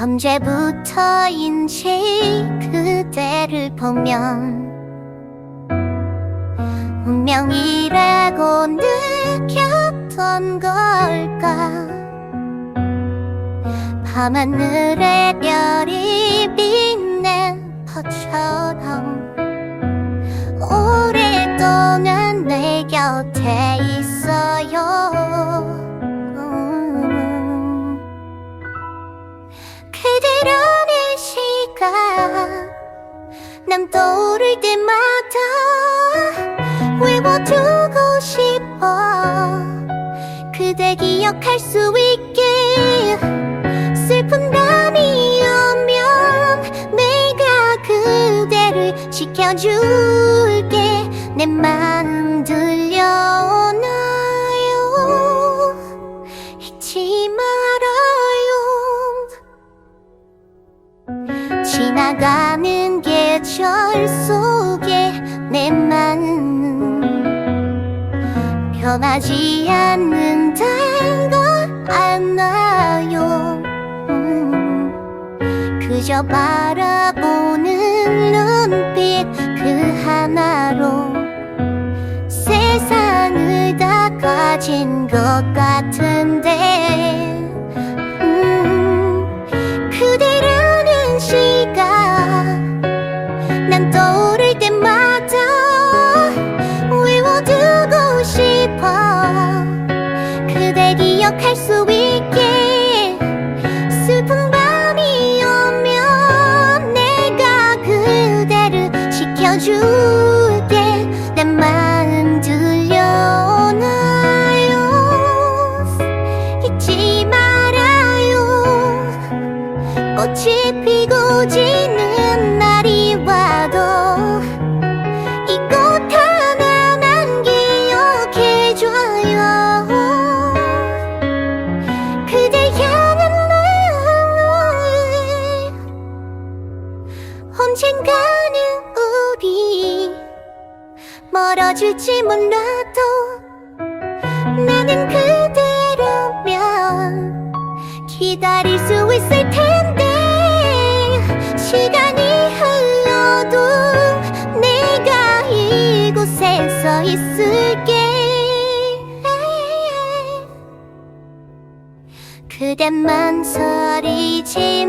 언제부터인지 그대를 보면 운명이라고 느꼈던 걸까? 밤하늘의 별이 빛낸 것처럼 오랫동안 내 곁에 난 떠오를 때마다 외워두고 싶어. 그대 기억할 수 있게 슬픈 밤이 오면 내가 그대를 지켜줄게. 내 마음 들려오나요? 잊지 말아요. 지나가는 계절 속에 내 마음은 변하지 않는다는 걸 알나요. 음, 그저 바라보는 눈빛 그 하나로 세상을 다 가진 것 같은데 지켜줄게. 내 마음 들려오나요? 잊지 말아요. 꽃이 피고 지는 날이 와도 이곳 하나만 기억해줘요. 그대 향한 마음 언젠가는 멀어질지 몰라도 나는 그대라면 기다릴 수 있을 텐데 시간이 흘러도 내가 이곳에 서 있을게. 그대만 서리지